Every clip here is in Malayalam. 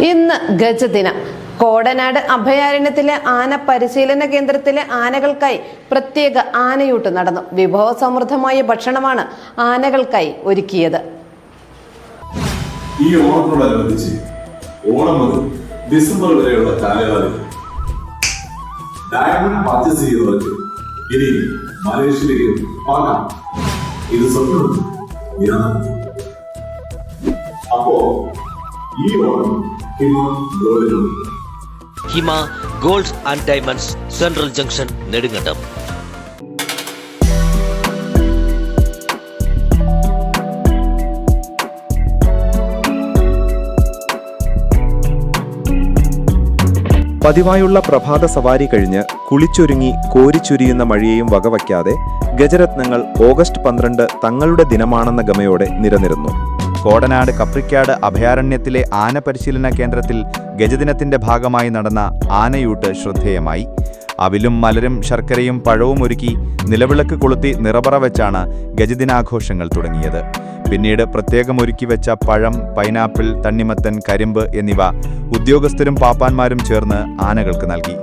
ഇന്ന് ഗജദിനം. കോടനാട് അഭയാരണ്യത്തിലെ ആന പരിശീലന കേന്ദ്രത്തിലെ ആനകൾക്കായി പ്രത്യേക ആനയൂട്ട് നടന്നു. വിഭവ സമൃദ്ധമായ ഭക്ഷണമാണ് ആനകൾക്കായി ഒരുക്കിയത്. ഈ ഓണത്തോടനുബന്ധിച്ച് ഓണം മുതൽ ഡിസംബർ വരെയുള്ള കാലയളവിൽ ഡയമണ്ട് പർച്ചേസ് ചെയ്യുന്നവർക്ക് ഇനി മലേഷ്യയിലേക്ക് പോകാം. ഇത് സ്വപ്നം. അപ്പോ ഈ Onam Hima gold and diamonds central junction Nedumkandam. പതിവായുള്ള പ്രഭാത സവാരി കഴിഞ്ഞ് കുളിച്ചൊരുങ്ങി കോരിച്ചൊരിയുന്ന മഴയെയും വകവയ്ക്കാതെ ഗജരത്നങ്ങൾ ഓഗസ്റ്റ് പന്ത്രണ്ട് തങ്ങളുടെ ദിനമാണെന്ന ഗമയോടെ നിരനിരുന്നു കോടനാട് കപ്രിക്കാട് അഭയാരണ്യത്തിലെ ആന പരിശീലന കേന്ദ്രത്തിൽ ഗജദിനത്തിന്റെ ഭാഗമായി നടന്ന ആനയൂട്ട് ശ്രദ്ധേയമായി. അവിലും മലരും ശർക്കരയും പഴവും ഒരുക്കി നിലവിളക്ക് കൊളുത്തി നിറപറ വെച്ചാണ് ഗജദിനാഘോഷങ്ങൾ തുടങ്ങിയത്. പിന്നീട് പ്രത്യേകം ഒരുക്കി വെച്ച പഴം പൈനാപ്പിൾ തണ്ണിമത്തൻ കരിമ്പ് എന്നിവ ഉദ്യോഗസ്ഥരും പാപ്പാന്മാരും ചേർന്ന് ആനകൾക്ക് നൽകി.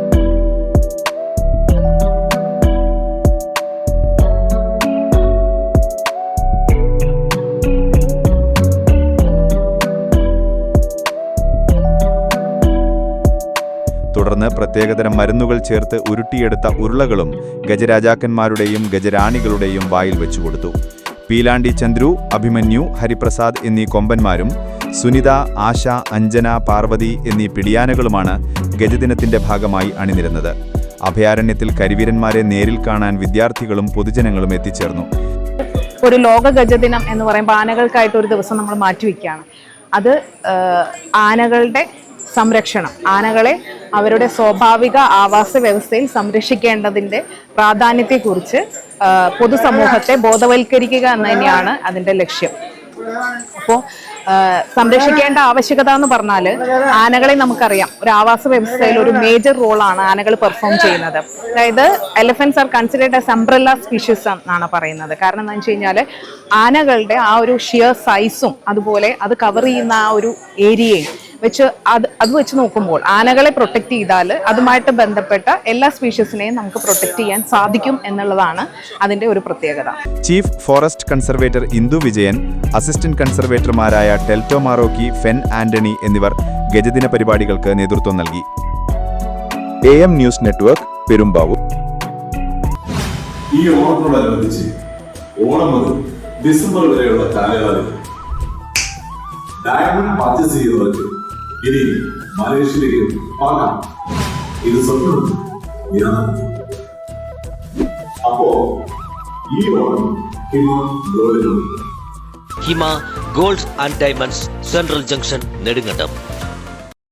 തുടർന്ന് പ്രത്യേകതരം മരുന്നുകൾ ചേർത്ത് ഉരുട്ടിയെടുത്ത ഉരുളകളും ഗജരാജാക്കന്മാരുടെയും ഗജരാണികളുടെയും വായിൽ വെച്ചുകൊടുത്തു പീലാണ്ടി ചന്ദ്രു അഭിമന്യു ഹരിപ്രസാദ് എന്നീ കൊമ്പന്മാരും സുനിത ആശ അഞ്ജന പാർവതി എന്നീ പിടിയാനകളുമാണ് ഗജദിനത്തിന്റെ ഭാഗമായി അണിനിരുന്നത്. അഭയാരണ്യത്തിൽ കരിവീരന്മാരെ നേരിൽ കാണാൻ വിദ്യാർത്ഥികളും പൊതുജനങ്ങളും എത്തിച്ചേർന്നു. ഒരു ലോക ഗജദിനം എന്ന് പറയുമ്പോൾ ആനകൾക്കായിട്ട് ഒരു ദിവസം നമ്മൾ മാറ്റിവെക്കുകയാണ്. അത് ആനകളുടെ സംരക്ഷണം. ആനകളെ അവരുടെ സ്വാഭാവിക ആവാസ വ്യവസ്ഥയിൽ സംരക്ഷിക്കേണ്ടതിന്റെ പ്രാധാന്യത്തെക്കുറിച്ച് പൊതുസമൂഹത്തെ ബോധവൽക്കരിക്കുക എന്ന് തന്നെയാണ് അതിന്റെ ലക്ഷ്യം. അപ്പോൾ സംരക്ഷിക്കേണ്ട ആവശ്യകത എന്ന് പറഞ്ഞാൽ ആനകളെ നമുക്കറിയാം. ഒരു ആവാസ വ്യവസ്ഥയിൽ ഒരു മേജർ റോളാണ് ആനകൾ പെർഫോം ചെയ്യുന്നത്. അതായത് elephants are considered as umbrella species എന്നാണ് പറയുന്നത്. കാരണം എന്താണെന്ന് വെച്ച് കഴിഞ്ഞാൽ ആനകളുടെ ആ ഒരു ഷിയർ സൈസും അതുപോലെ അത് കവർ ചെയ്യുന്ന ആ ഒരു ഏരിയയും വെച്ച് അത് അത് വെച്ച് നോക്കുമ്പോൾ ആനകളെ പ്രൊട്ടക്ട് ചെയ്താൽ അതുമായിട്ട് ബന്ധപ്പെട്ട എല്ലാ സ്പീഷീസിനെയും നമുക്ക് പ്രൊട്ടക്ട് ചെയ്യാൻ സാധിക്കും എന്നുള്ളതാണ് അതിന്റെ ഒരു പ്രത്യേകത. Chief forest conservator Indu Vijayan assistant കൺസർവേറ്റർമാരായ ടെൽറ്റോ മാറോക്കി ഫെൻ ആന്റണി എന്നിവർ ഗജദിന പരിപാടികൾക്ക് നേതൃത്വം നൽകി. A M news network Perumbavoor. ഈ ഓണത്തോടനുബന്ധിച്ച് ഓണം മുതൽ ഡിസംബർ വരെയുള്ള കാലയളവിൽ ഡയമണ്ട് പർച്ചേസ് ചെയ്യുന്നവർക്ക് ഇനി മലേഷ്യയിലേക്ക് പാകാം ഇത് യാഥാർത്ഥ്യം. അപ്പോ ഈ Onam Hima ഗോൾഡിലുണ്ട് Hima gold and diamonds central junction Nedumkandam.